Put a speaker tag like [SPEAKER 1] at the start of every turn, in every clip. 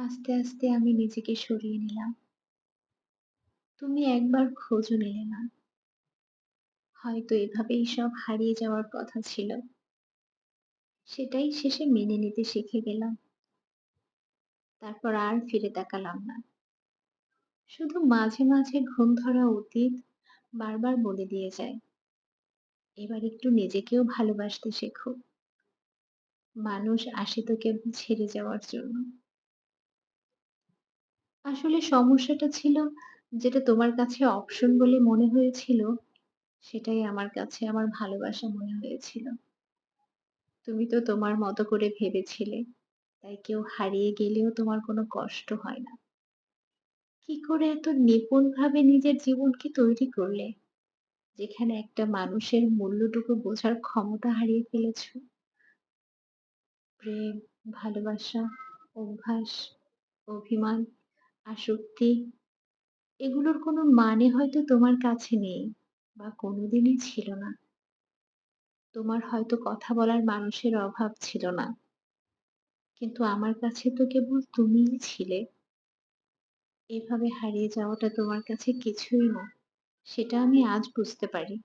[SPEAKER 1] আস্তে, আস্তে আমি নিজেকে সরিয়ে নিলাম। তুমি একবার খোঁজও নিলে না। হয়তো এভাবেই সব হারিয়ে যাওয়ার কথা ছিল। সেটাই শেষে মেনে নিতে শিখে গেলাম। তারপর আর ফিরে তাকালাম না। শুধু মাঝে, মাঝে ঘুম ধরা অতীত বারবার বলে দিয়ে যায়, এবার একটু নিজেকেও ভালোবাসতে শেখো। মানুষ আসে তো কেবল ছেড়ে যাওয়ার জন্য। আসলে সমস্যাটা ছিল যেটা তোমার কাছে অপশন বলে মনে হয়েছিল, সেটাই আমার কাছে আমার ভালোবাসা মনে হয়েছিল। তুমি তো তোমার মতো করে ভেবেছিলে, তাই কেউ হারিয়ে গেলেও তোমার কোনো কষ্ট হয় না। কি করে এত নিপুণভাবে নিজের জীবনকে তৈরি করলে, যেখানে একটা মানুষের মূল্যটুকু বোঝার ক্ষমতা হারিয়ে ফেলেছ? প্রেম, ভালোবাসা, অভ্যাস, অভিমান, আসক্তি এগুলোর কোনো মানে হয়তো তোমার কাছে নেই বা কোনোদিনই ছিল না। তোমার হয়তো কথা বলার মানুষের অভাব ছিল না। কিন্তু আমার কাছে তো কেবল তুমিই ছিলে। এভাবে হারিয়ে যাওয়াটা তোমার কাছে কিছুই না। সেটা আমি আজ বুঝতে পারি।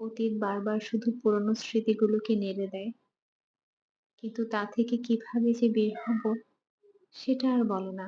[SPEAKER 1] অতীত বারবার শুধু পুরনো স্মৃতিগুলোকে নেড়ে দেয়। কিন্তু তা থেকে কীভাবে যে বের হব, সেটা আর বলো না।